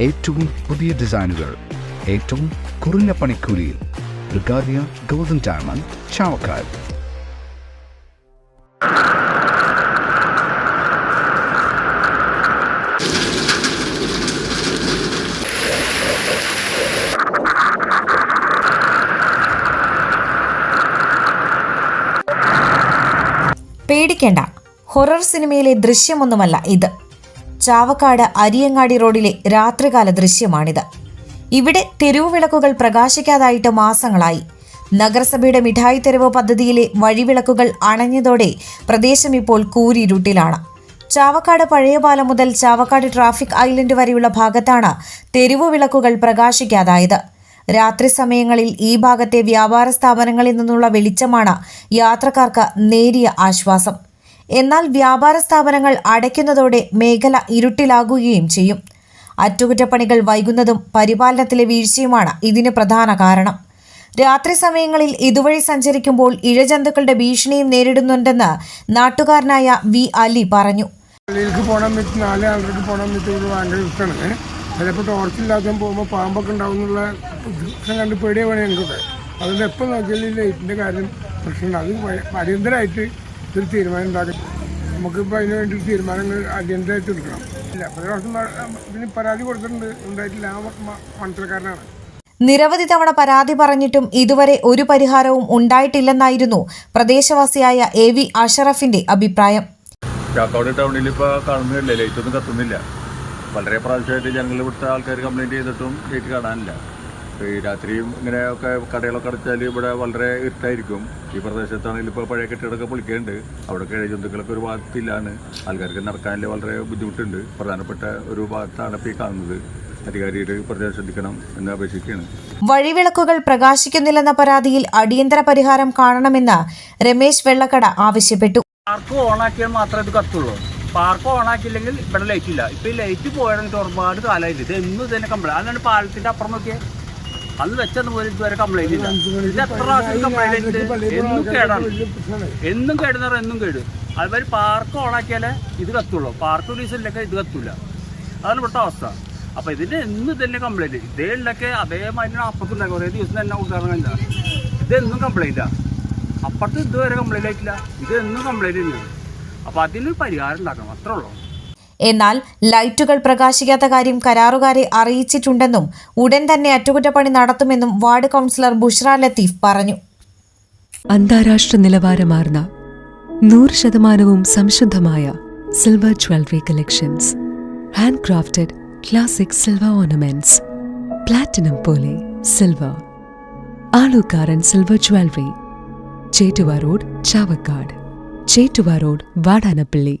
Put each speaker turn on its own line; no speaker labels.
ഏറ്റവും പുതിയ ഡിസൈനുകൾ ഏറ്റവും കുറഞ്ഞ പണിക്കൂലിയിൽ ബ്രിഗാദിയ ഗോൾഡൻ ഡയമണ്ട് ചാവക്കാട്.
പേടിക്കേണ്ട. ഹൊറർ സിനിമയിലെ ദൃശ്യമൊന്നുമല്ല ഇത്. ചാവക്കാട് അരിയങ്ങാടി റോഡിലെ രാത്രികാല ദൃശ്യമാണിത്. ഇവിടെ തെരുവുവിളക്കുകൾ പ്രകാശിക്കാതായിട്ട് മാസങ്ങളായി. നഗരസഭയുടെ മിഠായി തെരുവ് പദ്ധതിയിലെ വഴിവിളക്കുകൾ അണഞ്ഞതോടെ പ്രദേശം ഇപ്പോൾ കൂരിരുട്ടിലാണ്. ചാവക്കാട് പഴയപാലം മുതൽ ചാവക്കാട് ട്രാഫിക് ഐലൻഡ് വരെയുള്ള ഭാഗത്താണ് തെരുവുവിളക്കുകൾ പ്രകാശിക്കാതായത്. രാത്രി സമയങ്ങളിൽ ഈ ഭാഗത്തെ വ്യാപാര സ്ഥാപനങ്ങളിൽ നിന്നുള്ള വെളിച്ചമാണ് യാത്രക്കാർക്ക് നേരിയ ആശ്വാസം. എന്നാൽ വ്യാപാര സ്ഥാപനങ്ങൾ അടയ്ക്കുന്നതോടെ മേഖല ഇരുട്ടിലാകുകയും ചെയ്യും. അറ്റകുറ്റപ്പണികൾ വൈകുന്നതും പരിപാലനത്തിലെ വീഴ്ചയുമാണ് ഇതിന് പ്രധാന കാരണം. രാത്രി സമയങ്ങളിൽ ഇതുവഴി സഞ്ചരിക്കുമ്പോൾ ഇഴജന്തുക്കളുടെ ഭീഷണിയും നേരിടുന്നുണ്ടെന്ന് നാട്ടുകാരനായ വി അലി പറഞ്ഞു.
പോകണം വെച്ച് ചിലപ്പോൾ ടോർച്ചില്ലാത്ത പോകുമ്പോൾ പാമ്പൊക്കെ ഉണ്ടാവും കണ്ട് പേടിയാണ് എനിക്കൊക്കെ. അതുകൊണ്ട് എപ്പോൾ നോക്കിയാലും ലൈറ്റിന്റെ കാര്യം പ്രശ്നമുണ്ട്. അത് അടിയന്തരമായിട്ട് ഒരു തീരുമാനം ഉണ്ടാക്കും. നമുക്കിപ്പോൾ അതിന് വേണ്ടി തീരുമാനങ്ങൾ അടിയന്തരമായിട്ട് എടുക്കണം. ഇല്ല പ്രാവശ്യം ഇതിന് പരാതി കൊടുത്തിട്ടുണ്ട്. ഉണ്ടായിട്ടില്ല. ആ മനസ്സിലക്കാരനാണ്
നിരവധി തവണ പരാതി പറഞ്ഞിട്ടും ഇതുവരെ ഒരു പരിഹാരവും ഉണ്ടായിട്ടില്ലെന്നായിരുന്നു പ്രദേശവാസിയായ എ വി അഷറഫിന്റെ അഭിപ്രായം.
ചാക്കോട് ടൗണിൽ ഇപ്പോൾ കാണുന്നില്ല? ലൈറ്റ് ഒന്നും കത്തുന്നില്ല. വളരെ പ്രാവശ്യമായിട്ട് ജനങ്ങൾ ഇവിടുത്തെ ആൾക്കാർ കംപ്ലൈന്റ് ചെയ്തിട്ടും ലൈറ്റ് കാണാനില്ല. ഈ രാത്രിയും ഇങ്ങനെയൊക്കെ കടകളൊക്കെ അടച്ചാൽ ഇവിടെ വളരെ ഇരുട്ടായിരിക്കും. ഈ പ്രദേശത്താണെങ്കിൽ ഇപ്പോൾ പഴയ കെട്ടിടമൊക്കെ പൊളിക്കുന്നുണ്ട്. അവിടെ കിഴ ജന്തുക്കളൊക്കെ ഒരു ഭാഗത്തില്ലാണ് ആൾക്കാർക്ക് നടക്കാനില്ല വളരെ ബുദ്ധിമുട്ടുണ്ട്. പ്രധാനപ്പെട്ട ഒരു ഭാഗത്താണ് ഇപ്പോൾ ഈ കാണുന്നത്. അധികാരിയുടെ പ്രത്യേകം ശ്രദ്ധിക്കണം എന്ന് അപേക്ഷിക്കുകയാണ്.
വഴിവിളക്കുകൾ പ്രകാശിക്കുന്നില്ലെന്ന പരാതിയിൽ അടിയന്തര പരിഹാരം കാണണമെന്ന് രമേശ് വെള്ളക്കട ആവശ്യപ്പെട്ടു.
പാർക്ക് ഓണാക്കിയാൽ മാത്രമേ ഇത് കത്തുള്ളൂ. പാർക്ക് ഓണാക്കിയില്ലെങ്കിൽ ഇവിടെ ലൈറ്റ് ഇല്ല. ഇപ്പൊ ഈ ലൈറ്റ് പോയാൽ ഒരുപാട് കാലമായിട്ട് ഇത് എന്നും തന്നെ കംപ്ലൈന്റ് അതാണ് പാലത്തിന്റെ അപ്പുറം നോക്കിയേ. അത് വെച്ചെന്ന് പോലും ഇതുവരെ കംപ്ലൈന്റ് ഇല്ല. ഇത് എത്ര പ്രാവശ്യം കംപ്ലൈന്റ് എന്നും കേടാണ്. എന്നും കേടുന്ന പറഞ്ഞാൽ എന്നും കേട്. അതുമാതിരി പാർക്ക് ഓണാക്കിയാലേ ഇത് കത്തുള്ളൂ. പാർക്ക് ഡീസലിലൊക്കെ ഇത് കത്തൂല. അതാണ് ഇവിടുത്തെ അവസ്ഥ. അപ്പൊ ഇതിന്റെ എന്നും തന്നെ കംപ്ലൈന്റ് ഇതേ ഉള്ളൊക്കെ അതേമാതിരി അപ്പുറത്തുണ്ടാക്കും കുറേ ദിവസം തന്നെ ഉദാഹരണമില്ല ഇതെന്നും കംപ്ലൈന്റാ അപ്പുറത്ത് ഇതുവരെ കംപ്ലൈന്റ് ആയിട്ടില്ല. ഇത് എന്നും തന്നെയാണ് അപ്പൊ അതിന് പരിഹാരം ഉണ്ടാക്കണം. അത്രേ ഉള്ളൂ.
എന്നാൽ ലൈറ്റുകൾ പ്രകാശിക്കാത്ത കാര്യം കരാറുകാരെ അറിയിച്ചിട്ടുണ്ടെന്നും ഉടൻ തന്നെ അറ്റകുറ്റപ്പണി നടത്തുമെന്നും വാർഡ് കൗൺസിലർ ബുഷ്ര ലത്തീഫ് പറഞ്ഞു.
അന്താരാഷ്ട്ര നിലവാരമാർന്ന നൂറ് ശതമാനവും സംശുദ്ധമായ silver jewellery collections. Handcrafted classic silver ornaments. Platinum പോലെ silver. Aalookkaran silver jewellery. Chettuva road Chavakkad. Chettuva road Vadanappally.